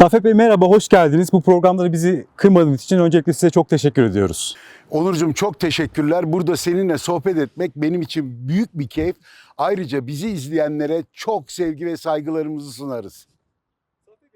Safet Bey merhaba, hoş geldiniz. Bu programda bizi kırmadığınız için öncelikle size çok teşekkür ediyoruz. Onurcuğum çok teşekkürler. Burada seninle sohbet etmek benim için büyük bir keyif. Ayrıca bizi izleyenlere çok sevgi ve saygılarımızı sunarız.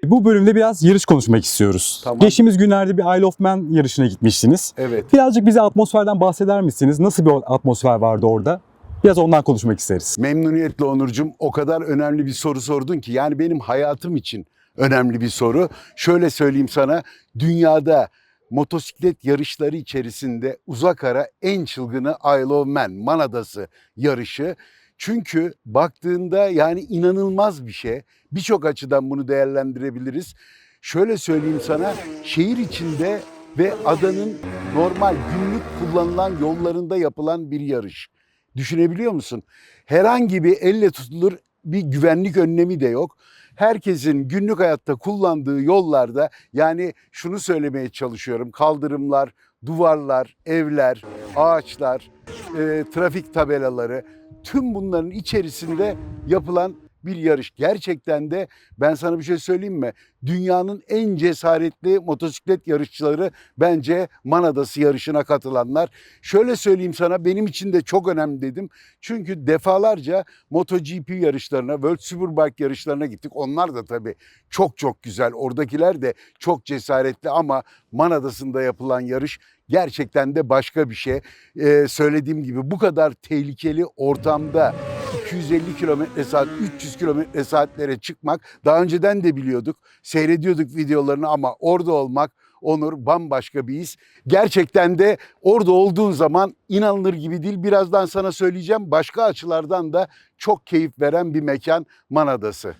Bu bölümde biraz yarış konuşmak istiyoruz. Tamam. Geçtiğimiz günlerde bir Isle of Man yarışına gitmiştiniz. Evet. Birazcık bize atmosferden bahseder misiniz? Nasıl bir atmosfer vardı orada? Biraz ondan konuşmak isteriz. Memnuniyetle Onurcuğum o kadar önemli bir soru sordun ki yani benim hayatım için önemli bir soru. Şöyle söyleyeyim sana dünyada motosiklet yarışları içerisinde uzak ara en çılgını Isle of Man, Man Adası yarışı. Çünkü baktığında yani inanılmaz bir şey. Birçok açıdan bunu değerlendirebiliriz. Şöyle söyleyeyim sana şehir içinde ve adanın normal günlük kullanılan yollarında yapılan bir yarış. Düşünebiliyor musun? Herhangi bir elle tutulur bir güvenlik önlemi de yok. Herkesin günlük hayatta kullandığı yollarda yani şunu söylemeye çalışıyorum. Kaldırımlar, duvarlar, evler, ağaçlar, e, trafik tabelaları tüm bunların içerisinde yapılan bir yarış. Gerçekten de ben sana bir şey söyleyeyim mi? Dünyanın en cesaretli motosiklet yarışçıları bence Man Adası yarışına katılanlar. Şöyle söyleyeyim sana benim için de çok önemli dedim. Çünkü defalarca MotoGP yarışlarına, World Superbike yarışlarına gittik. Onlar da tabii çok çok güzel. Oradakiler de çok cesaretli ama Man Adası'nda yapılan yarış gerçekten de başka bir şey. Ee, söylediğim gibi bu kadar tehlikeli ortamda 250 kilometre saat, 300 kilometre saatlere çıkmak daha önceden de biliyorduk. Seyrediyorduk videolarını ama orada olmak Onur bambaşka bir his. Gerçekten de orada olduğun zaman inanılır gibi değil. Birazdan sana söyleyeceğim. Başka açılardan da çok keyif veren bir mekan Man Adası.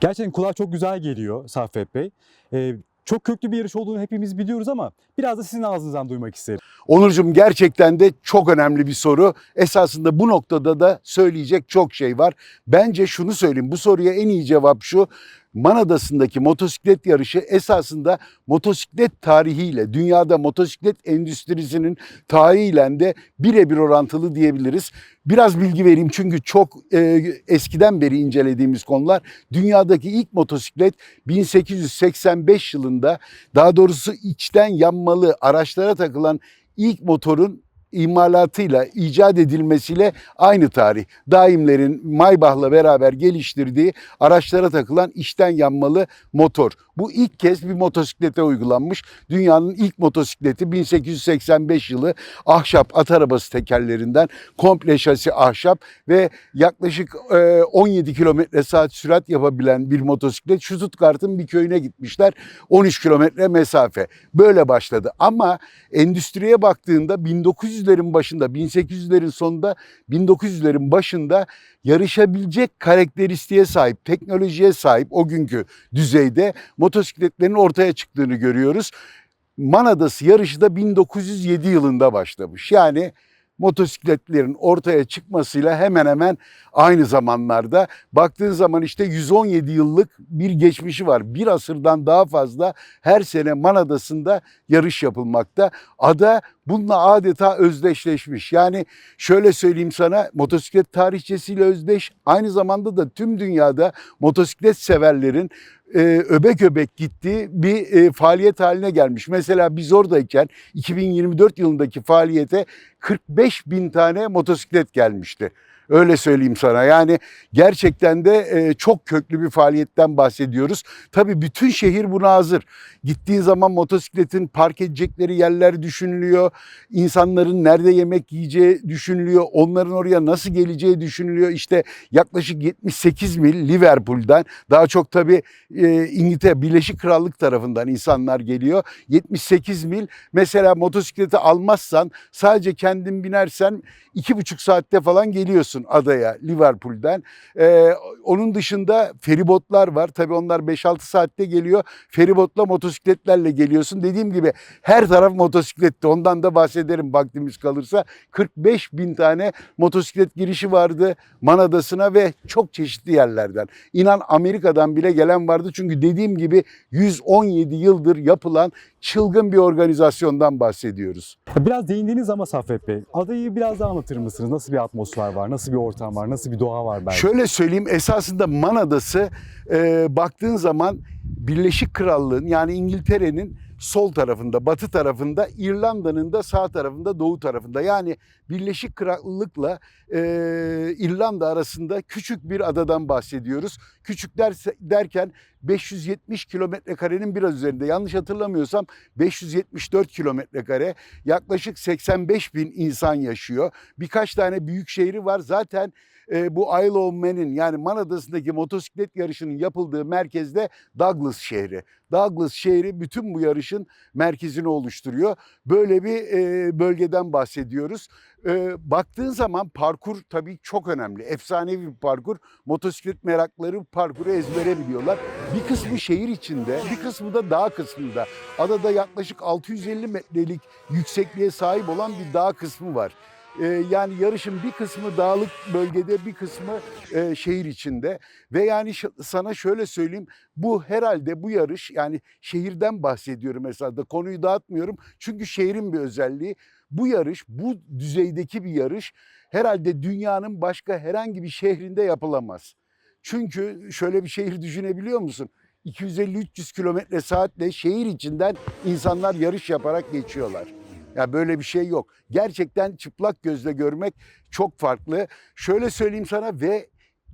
Gerçekten kulağa çok güzel geliyor Safet Bey. Ee, çok köklü bir yarış olduğunu hepimiz biliyoruz ama biraz da sizin ağzınızdan duymak isterim. Onurcuğum gerçekten de çok önemli bir soru. Esasında bu noktada da söyleyecek çok şey var. Bence şunu söyleyeyim. Bu soruya en iyi cevap şu. Man Adası'ndaki motosiklet yarışı esasında motosiklet tarihiyle, dünyada motosiklet endüstrisinin tarihiyle de birebir orantılı diyebiliriz. Biraz bilgi vereyim çünkü çok e, eskiden beri incelediğimiz konular. Dünyadaki ilk motosiklet 1885 yılında daha doğrusu içten yanmalı araçlara takılan ilk motorun imalatıyla, icat edilmesiyle aynı tarih. Daimlerin Maybach'la beraber geliştirdiği araçlara takılan içten yanmalı motor. Bu ilk kez bir motosiklete uygulanmış. Dünyanın ilk motosikleti 1885 yılı ahşap at arabası tekerlerinden komple şasi ahşap ve yaklaşık e, 17 kilometre saat sürat yapabilen bir motosiklet. Stuttgart'ın bir köyüne gitmişler. 13 kilometre mesafe. Böyle başladı. Ama endüstriye baktığında 1900'lerin başında, 1800'lerin sonunda, 1900'lerin başında yarışabilecek karakteristiğe sahip, teknolojiye sahip o günkü düzeyde motosikletlerin ortaya çıktığını görüyoruz. Man Adası yarışı da 1907 yılında başlamış. Yani motosikletlerin ortaya çıkmasıyla hemen hemen aynı zamanlarda baktığın zaman işte 117 yıllık bir geçmişi var. Bir asırdan daha fazla her sene Man Adası'nda yarış yapılmakta. Ada bununla adeta özdeşleşmiş. Yani şöyle söyleyeyim sana motosiklet tarihçesiyle özdeş. Aynı zamanda da tüm dünyada motosiklet severlerin e, öbek öbek gittiği bir e, faaliyet haline gelmiş. Mesela biz oradayken 2024 yılındaki faaliyete 45 bin tane motosiklet gelmişti. Öyle söyleyeyim sana. Yani gerçekten de e, çok köklü bir faaliyetten bahsediyoruz. Tabii bütün şehir buna hazır. Gittiğin zaman motosikletin park edecekleri yerler düşünülüyor. İnsanların nerede yemek yiyeceği düşünülüyor. Onların oraya nasıl geleceği düşünülüyor. İşte yaklaşık 78 mil Liverpool'dan daha çok tabii e, İngiltere Birleşik Krallık tarafından insanlar geliyor. 78 mil mesela motosikleti almazsan sadece kendin binersen iki buçuk saatte falan geliyorsun adaya Liverpool'den. Ee, onun dışında feribotlar var. Tabii onlar 5-6 saatte geliyor. Feribotla motosikletlerle geliyorsun. Dediğim gibi her taraf motosikletti. Ondan da bahsederim vaktimiz kalırsa. 45 bin tane motosiklet girişi vardı Man Adası'na ve çok çeşitli yerlerden. İnan Amerika'dan bile gelen vardı. Çünkü dediğim gibi 117 yıldır yapılan çılgın bir organizasyondan bahsediyoruz. Biraz değindiğiniz ama Safet Bey, adayı biraz daha anlatır mısınız? Nasıl bir atmosfer var, nasıl bir ortam var, nasıl bir doğa var belki? Şöyle söyleyeyim esasında Man Adası e, baktığın zaman Birleşik Krallığın yani İngiltere'nin sol tarafında, batı tarafında, İrlanda'nın da sağ tarafında, doğu tarafında. Yani Birleşik Krallık'la e, İrlanda arasında küçük bir adadan bahsediyoruz. Küçük derse, derken 570 kilometre karenin biraz üzerinde. Yanlış hatırlamıyorsam 574 kilometre kare. Yaklaşık 85 bin insan yaşıyor. Birkaç tane büyük şehri var. Zaten e, bu Isle of Man'in yani Man Adası'ndaki motosiklet yarışının yapıldığı merkezde Douglas şehri. Douglas şehri bütün bu yarışın merkezini oluşturuyor. Böyle bir e, bölgeden bahsediyoruz. E, baktığın zaman parkur tabii çok önemli. Efsanevi bir parkur. Motosiklet merakları parkuru ezbere biliyorlar. Bir kısmı şehir içinde, bir kısmı da dağ kısmında. Adada yaklaşık 650 metrelik yüksekliğe sahip olan bir dağ kısmı var. Ee, yani yarışın bir kısmı dağlık bölgede, bir kısmı e, şehir içinde. Ve yani sana şöyle söyleyeyim, bu herhalde bu yarış yani şehirden bahsediyorum mesela da konuyu dağıtmıyorum. Çünkü şehrin bir özelliği. Bu yarış, bu düzeydeki bir yarış herhalde dünyanın başka herhangi bir şehrinde yapılamaz. Çünkü şöyle bir şehir düşünebiliyor musun? 250-300 kilometre saatle şehir içinden insanlar yarış yaparak geçiyorlar. Ya böyle bir şey yok. Gerçekten çıplak gözle görmek çok farklı. Şöyle söyleyeyim sana ve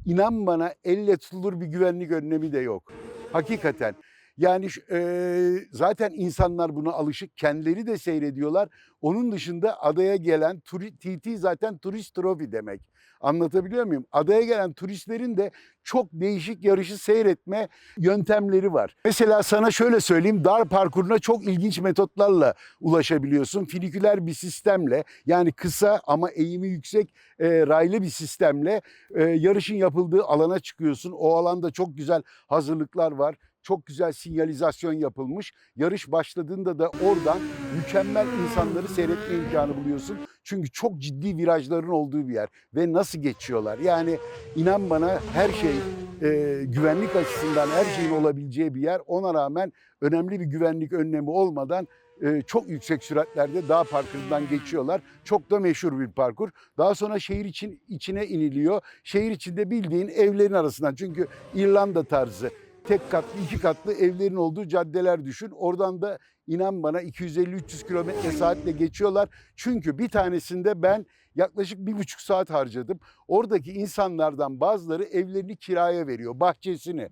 inan bana elle tutulur bir güvenlik önlemi de yok. Hakikaten. Yani eee, zaten insanlar buna alışık, kendileri de seyrediyorlar. Onun dışında adaya gelen TT zaten turist trofi demek. Anlatabiliyor muyum? Adaya gelen turistlerin de çok değişik yarışı seyretme yöntemleri var. Mesela sana şöyle söyleyeyim, dar parkuruna çok ilginç metotlarla ulaşabiliyorsun. Finiküler bir sistemle yani kısa ama eğimi yüksek e, raylı bir sistemle e, yarışın yapıldığı alana çıkıyorsun. O alanda çok güzel hazırlıklar var. Çok güzel sinyalizasyon yapılmış. Yarış başladığında da oradan mükemmel insanları seyretme imkanı buluyorsun. Çünkü çok ciddi virajların olduğu bir yer ve nasıl geçiyorlar. Yani inan bana her şey e, güvenlik açısından her şeyin olabileceği bir yer. Ona rağmen önemli bir güvenlik önlemi olmadan e, çok yüksek süratlerde dağ parkurundan geçiyorlar. Çok da meşhur bir parkur. Daha sonra şehir için içine iniliyor. Şehir içinde bildiğin evlerin arasından. Çünkü İrlanda tarzı tek katlı, iki katlı evlerin olduğu caddeler düşün. Oradan da inan bana 250-300 kilometre saatle geçiyorlar. Çünkü bir tanesinde ben yaklaşık bir buçuk saat harcadım. Oradaki insanlardan bazıları evlerini kiraya veriyor, bahçesini.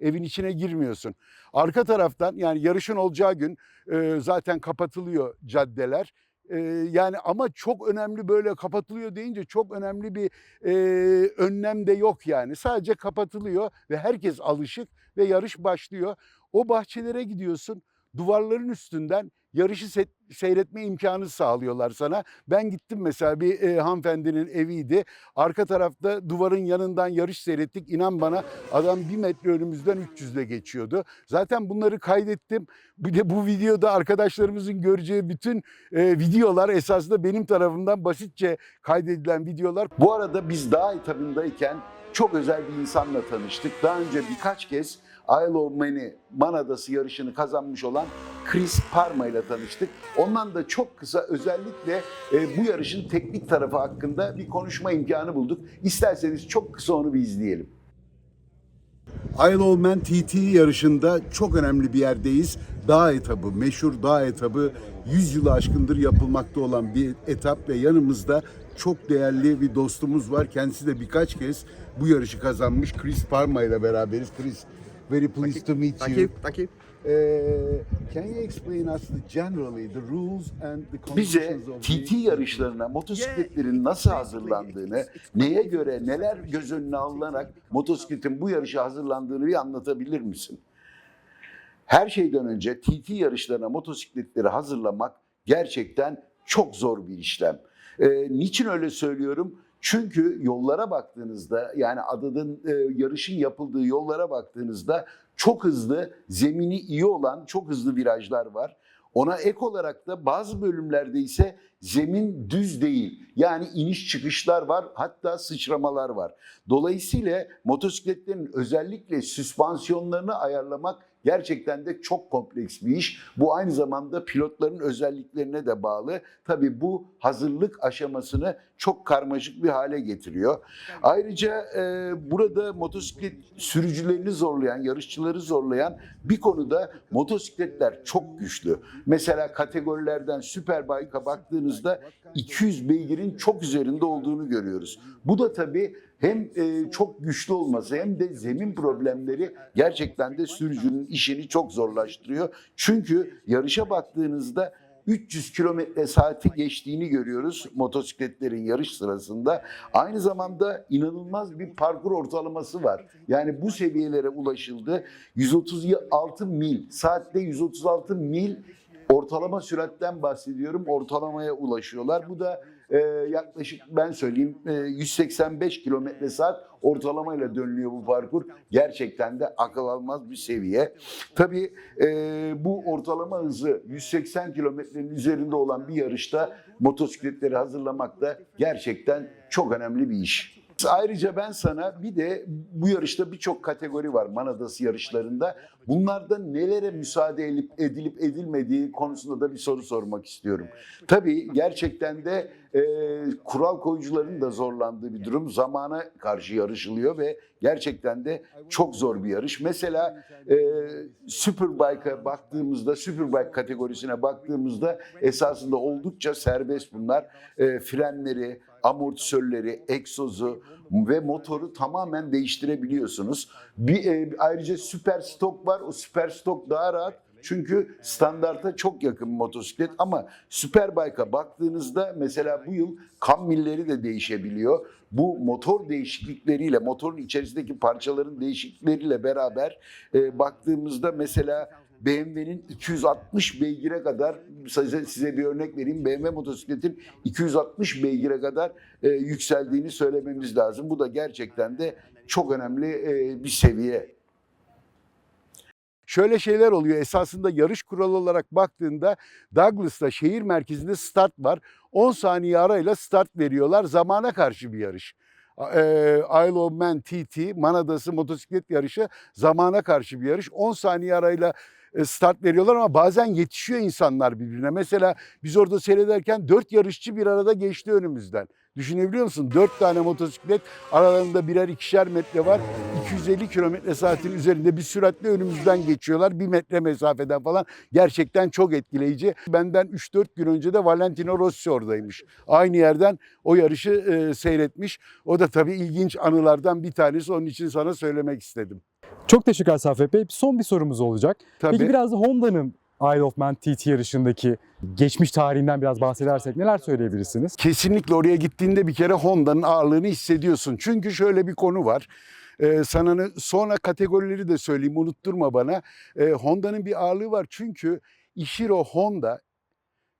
Evin içine girmiyorsun. Arka taraftan yani yarışın olacağı gün zaten kapatılıyor caddeler. Yani ama çok önemli böyle kapatılıyor deyince çok önemli bir e, önlem de yok yani. Sadece kapatılıyor ve herkes alışık ve yarış başlıyor. O bahçelere gidiyorsun. Duvarların üstünden yarışı se- seyretme imkanı sağlıyorlar sana. Ben gittim mesela bir e, hanımefendinin eviydi. Arka tarafta duvarın yanından yarış seyrettik. İnan bana adam bir metre önümüzden 300 ile geçiyordu. Zaten bunları kaydettim. Bir de bu videoda arkadaşlarımızın göreceği bütün e, videolar esasında benim tarafımdan basitçe kaydedilen videolar. Bu arada biz dağ etabındayken çok özel bir insanla tanıştık. Daha önce birkaç kez Isle of Man'i Man Adası yarışını kazanmış olan Chris Parma ile tanıştık. Ondan da çok kısa özellikle e, bu yarışın teknik tarafı hakkında bir konuşma imkanı bulduk. İsterseniz çok kısa onu bir izleyelim. Isle of Man TT yarışında çok önemli bir yerdeyiz. Dağ etabı, meşhur dağ etabı 100 yılı aşkındır yapılmakta olan bir etap ve yanımızda çok değerli bir dostumuz var. Kendisi de birkaç kez bu yarışı kazanmış. Chris Parma ile beraberiz. Chris, very pleased to meet Thank you. Thank you. Eh, can you explain us the, generally the rules and the Bize conditions of TT the- yarışlarına motosikletlerin nasıl hazırlandığını, neye göre neler göz önüne alınarak motosikletin bu yarışa hazırlandığını bir anlatabilir misin? Her şeyden önce TT yarışlarına motosikletleri hazırlamak gerçekten çok zor bir işlem. Ee, niçin öyle söylüyorum? Çünkü yollara baktığınızda yani adadın e, yarışın yapıldığı yollara baktığınızda çok hızlı, zemini iyi olan çok hızlı virajlar var. Ona ek olarak da bazı bölümlerde ise zemin düz değil. Yani iniş çıkışlar var hatta sıçramalar var. Dolayısıyla motosikletlerin özellikle süspansiyonlarını ayarlamak gerçekten de çok kompleks bir iş. Bu aynı zamanda pilotların özelliklerine de bağlı. Tabii bu hazırlık aşamasını çok karmaşık bir hale getiriyor. Ayrıca e, burada motosiklet sürücülerini zorlayan, yarışçıları zorlayan bir konuda motosikletler çok güçlü. Mesela kategorilerden Superbike'a baktığınızda 200 beygirin çok üzerinde olduğunu görüyoruz. Bu da tabii hem e, çok güçlü olması hem de zemin problemleri gerçekten de sürücünün işini çok zorlaştırıyor. Çünkü yarışa baktığınızda 300 kilometre saati geçtiğini görüyoruz motosikletlerin yarış sırasında. Aynı zamanda inanılmaz bir parkur ortalaması var. Yani bu seviyelere ulaşıldı. 136 mil, saatte 136 mil ortalama süratten bahsediyorum. Ortalamaya ulaşıyorlar. Bu da e, yaklaşık ben söyleyeyim e, 185 kilometre saat ortalamayla dönülüyor bu parkur. Gerçekten de akıl almaz bir seviye. Tabii e, bu ortalama hızı 180 kilometrenin üzerinde olan bir yarışta motosikletleri hazırlamak da gerçekten çok önemli bir iş. Ayrıca ben sana bir de bu yarışta birçok kategori var Manadası yarışlarında. Bunlarda nelere müsaade edilip, edilip edilmediği konusunda da bir soru sormak istiyorum. Tabii gerçekten de e, kural koyucuların da zorlandığı bir durum. Zamana karşı yarışılıyor ve gerçekten de çok zor bir yarış. Mesela e, Superbike'a baktığımızda, Superbike kategorisine baktığımızda esasında oldukça serbest bunlar. E, frenleri, amortisörleri, egzozu ve motoru tamamen değiştirebiliyorsunuz. Bir e, ayrıca süper stok var. O süper stok daha rahat. Çünkü standarta çok yakın motosiklet ama Superbike'a baktığınızda mesela bu yıl kam milleri de değişebiliyor. Bu motor değişiklikleriyle, motorun içerisindeki parçaların değişiklikleriyle beraber e, baktığımızda mesela BMW'nin 260 beygire kadar size, size bir örnek vereyim. BMW motosikletin 260 beygire kadar e, yükseldiğini söylememiz lazım. Bu da gerçekten de çok önemli e, bir seviye. Şöyle şeyler oluyor. Esasında yarış kuralı olarak baktığında Douglas'ta şehir merkezinde start var. 10 saniye arayla start veriyorlar. Zamana karşı bir yarış. Isle of Man TT, Manadası motosiklet yarışı zamana karşı bir yarış. 10 saniye arayla e, start veriyorlar ama bazen yetişiyor insanlar birbirine. Mesela biz orada seyrederken 4 yarışçı bir arada geçti önümüzden. Düşünebiliyor musun? 4 tane motosiklet aralarında birer ikişer metre var. 250 kilometre saatin üzerinde bir süratle önümüzden geçiyorlar. Bir metre mesafeden falan. Gerçekten çok etkileyici. Benden 3-4 gün önce de Valentino Rossi oradaymış. Aynı yerden o yarışı e, seyretmiş. O da tabii ilginç anılardan bir tanesi. Onun için sana söylemek istedim. Çok teşekkürler Saffet Bey. Son bir sorumuz olacak. Tabii. Peki biraz da Honda'nın Isle of Man TT yarışındaki geçmiş tarihinden biraz bahsedersek neler söyleyebilirsiniz? Kesinlikle oraya gittiğinde bir kere Honda'nın ağırlığını hissediyorsun. Çünkü şöyle bir konu var. Ee, sana sonra kategorileri de söyleyeyim unutturma bana. Ee, Honda'nın bir ağırlığı var çünkü Ishiro Honda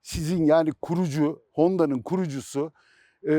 sizin yani kurucu Honda'nın kurucusu e,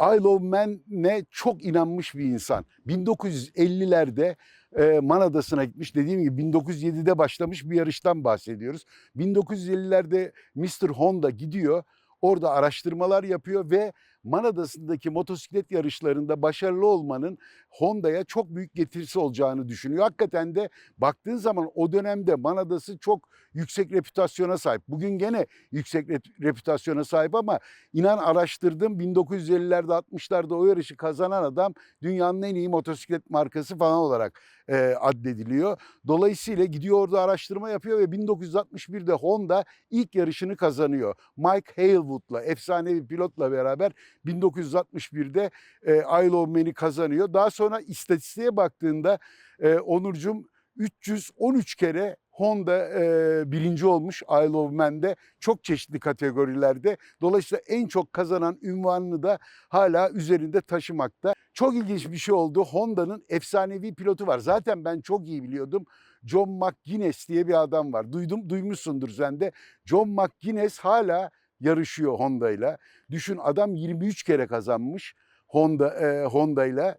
Isle of Man'e çok inanmış bir insan. 1950'lerde e, Man Adası'na gitmiş. Dediğim gibi 1907'de başlamış bir yarıştan bahsediyoruz. 1950'lerde Mr. Honda gidiyor. Orada araştırmalar yapıyor ve Man Adası'ndaki motosiklet yarışlarında başarılı olmanın Honda'ya çok büyük getirisi olacağını düşünüyor. Hakikaten de baktığın zaman o dönemde Man Adası çok yüksek reputasyona sahip. Bugün gene yüksek rep- reputasyona sahip ama inan araştırdım 1950'lerde 60'larda o yarışı kazanan adam dünyanın en iyi motosiklet markası falan olarak e, addediliyor. Dolayısıyla gidiyor orada araştırma yapıyor ve 1961'de Honda ilk yarışını kazanıyor. Mike Haywood'la efsanevi pilotla beraber 1961'de e, Isle of Man'i kazanıyor. Daha sonra istatistiğe baktığında e, Onurcuğum 313 kere Honda e, birinci olmuş Isle of Man'de çok çeşitli kategorilerde. Dolayısıyla en çok kazanan ünvanını da hala üzerinde taşımakta. Çok ilginç bir şey oldu. Honda'nın efsanevi pilotu var. Zaten ben çok iyi biliyordum. John McGuinness diye bir adam var. Duydum, duymuşsundur sen de. John McGuinness hala yarışıyor Honda'yla. Düşün adam 23 kere kazanmış Honda e, Honda'yla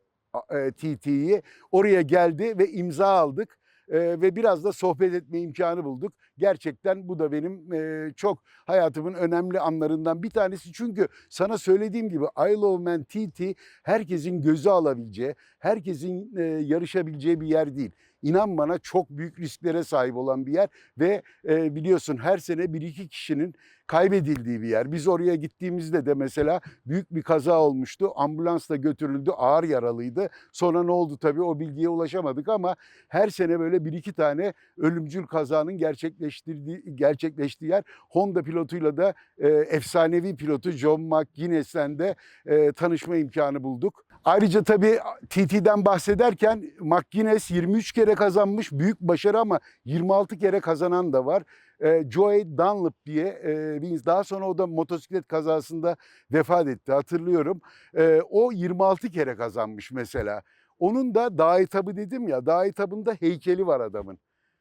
e, TT'yi. Oraya geldi ve imza aldık ve biraz da sohbet etme imkanı bulduk. Gerçekten bu da benim e, çok hayatımın önemli anlarından bir tanesi. Çünkü sana söylediğim gibi Isle of Man TT herkesin gözü alabileceği, herkesin e, yarışabileceği bir yer değil. İnan bana çok büyük risklere sahip olan bir yer ve e, biliyorsun her sene bir iki kişinin kaybedildiği bir yer. Biz oraya gittiğimizde de mesela büyük bir kaza olmuştu. Ambulansla götürüldü, ağır yaralıydı. Sonra ne oldu tabii o bilgiye ulaşamadık ama her sene böyle bir iki tane ölümcül kazanın gerçekleştirdiği gerçekleştiği yer. Honda pilotuyla da e, efsanevi pilotu John McGuinness'le de e, tanışma imkanı bulduk. Ayrıca tabii TT'den bahsederken McGuinness 23 kere kazanmış büyük başarı ama 26 kere kazanan da var. E, Joey Dunlop diye e, bir daha sonra o da motosiklet kazasında vefat etti hatırlıyorum. E, o 26 kere kazanmış mesela. Onun da dağ etabı dedim ya dağ etabında heykeli var adamın.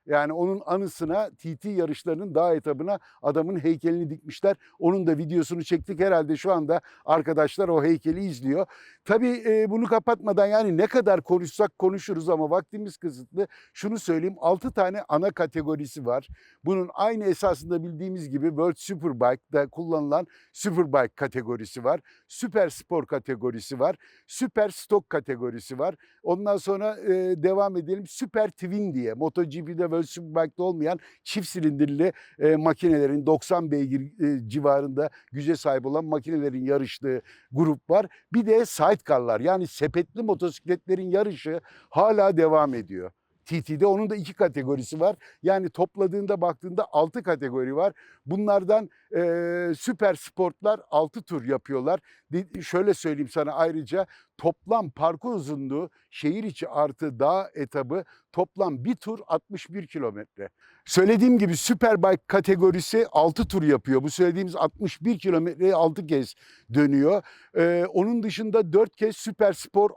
Yani onun anısına TT yarışlarının dağ etabına adamın heykelini dikmişler. Onun da videosunu çektik herhalde şu anda arkadaşlar o heykeli izliyor. Tabii e, bunu kapatmadan yani ne kadar konuşsak konuşuruz ama vaktimiz kısıtlı. Şunu söyleyeyim 6 tane ana kategorisi var. Bunun aynı esasında bildiğimiz gibi World Superbike'da kullanılan Superbike kategorisi var. Süper spor kategorisi var. Süper stok kategorisi var. Ondan sonra e, devam edelim. Süper Twin diye MotoGP'de World Superbike'da olmayan çift silindirli e, makinelerin 90 beygir e, civarında güce sahip olan makinelerin yarıştığı grup var. Bir de sidecar'lar yani sepetli motosikletlerin yarışı hala devam ediyor. TT'de onun da iki kategorisi var. Yani topladığında baktığında altı kategori var. Bunlardan e, süper sportlar altı tur yapıyorlar. De- şöyle söyleyeyim sana ayrıca toplam parkur uzunluğu şehir içi artı dağ etabı toplam bir tur 61 kilometre. Söylediğim gibi Superbike kategorisi 6 tur yapıyor. Bu söylediğimiz 61 kilometreyi 6 kez dönüyor. Ee, onun dışında 4 kez Süper Spor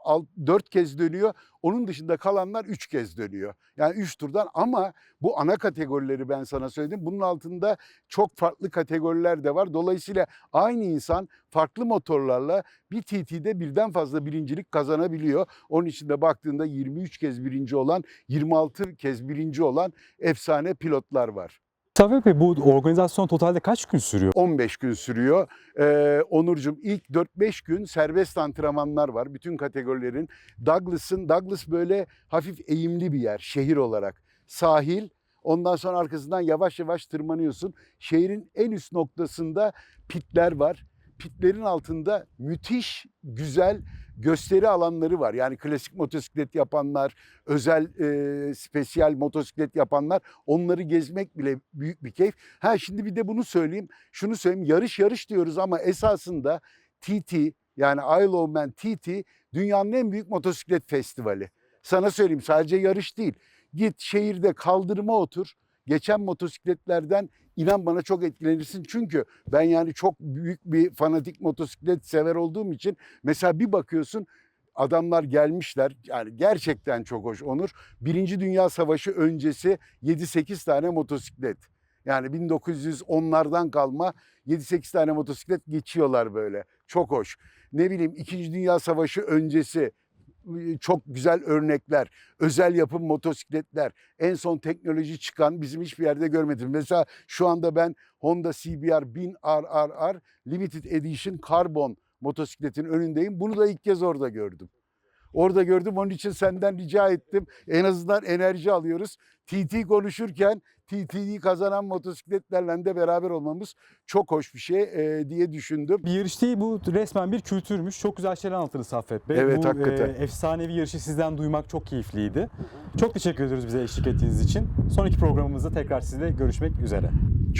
4 kez dönüyor. Onun dışında kalanlar 3 kez dönüyor. Yani 3 turdan ama bu ana kategorileri ben sana söyledim. Bunun altında çok farklı kategoriler de var. Dolayısıyla aynı insan farklı motorlarla bir TT'de birden fazla birincilik kazanabiliyor. Onun için de baktığında 23 kez birinci olan, 26 kez birinci olan efsane pilotlar var. Saffet Bey bu organizasyon totalde kaç gün sürüyor? 15 gün sürüyor. Ee, Onurcuğum ilk 4-5 gün serbest antrenmanlar var bütün kategorilerin. Douglas'ın Douglas böyle hafif eğimli bir yer şehir olarak. Sahil ondan sonra arkasından yavaş yavaş tırmanıyorsun. Şehrin en üst noktasında pitler var. Pitlerin altında müthiş güzel gösteri alanları var. Yani klasik motosiklet yapanlar, özel e, spesiyel motosiklet yapanlar onları gezmek bile büyük bir keyif. Ha şimdi bir de bunu söyleyeyim. Şunu söyleyeyim. Yarış yarış diyoruz ama esasında TT yani Isle of Man TT dünyanın en büyük motosiklet festivali. Sana söyleyeyim sadece yarış değil. Git şehirde kaldırıma otur. Geçen motosikletlerden inan bana çok etkilenirsin. Çünkü ben yani çok büyük bir fanatik motosiklet sever olduğum için mesela bir bakıyorsun adamlar gelmişler. Yani gerçekten çok hoş Onur. Birinci Dünya Savaşı öncesi 7-8 tane motosiklet. Yani 1910'lardan kalma 7-8 tane motosiklet geçiyorlar böyle. Çok hoş. Ne bileyim 2. Dünya Savaşı öncesi çok güzel örnekler, özel yapım motosikletler, en son teknoloji çıkan bizim hiçbir yerde görmedim. Mesela şu anda ben Honda CBR 1000 RRR Limited Edition Carbon motosikletin önündeyim. Bunu da ilk kez orada gördüm. Orada gördüm. Onun için senden rica ettim. En azından enerji alıyoruz. TT konuşurken TT'yi kazanan motosikletlerle de beraber olmamız çok hoş bir şey e, diye düşündüm. Bir yarış değil bu resmen bir kültürmüş. Çok güzel şeyler anlattınız Saffet Bey. Evet, bu hakikaten. e, efsanevi yarışı sizden duymak çok keyifliydi. Çok teşekkür ediyoruz bize eşlik ettiğiniz için. Sonraki programımızda tekrar sizinle görüşmek üzere.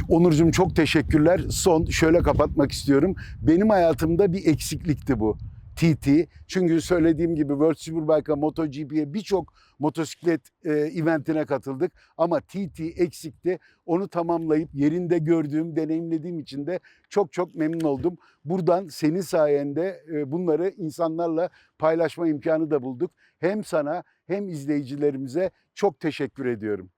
Onurcuğum çok teşekkürler. Son şöyle kapatmak istiyorum. Benim hayatımda bir eksiklikti bu. TT. Çünkü söylediğim gibi World Superbike'a, MotoGP'ye birçok motosiklet e, eventine katıldık. Ama TT eksikti. Onu tamamlayıp yerinde gördüğüm, deneyimlediğim için de çok çok memnun oldum. Buradan senin sayende e, bunları insanlarla paylaşma imkanı da bulduk. Hem sana hem izleyicilerimize çok teşekkür ediyorum.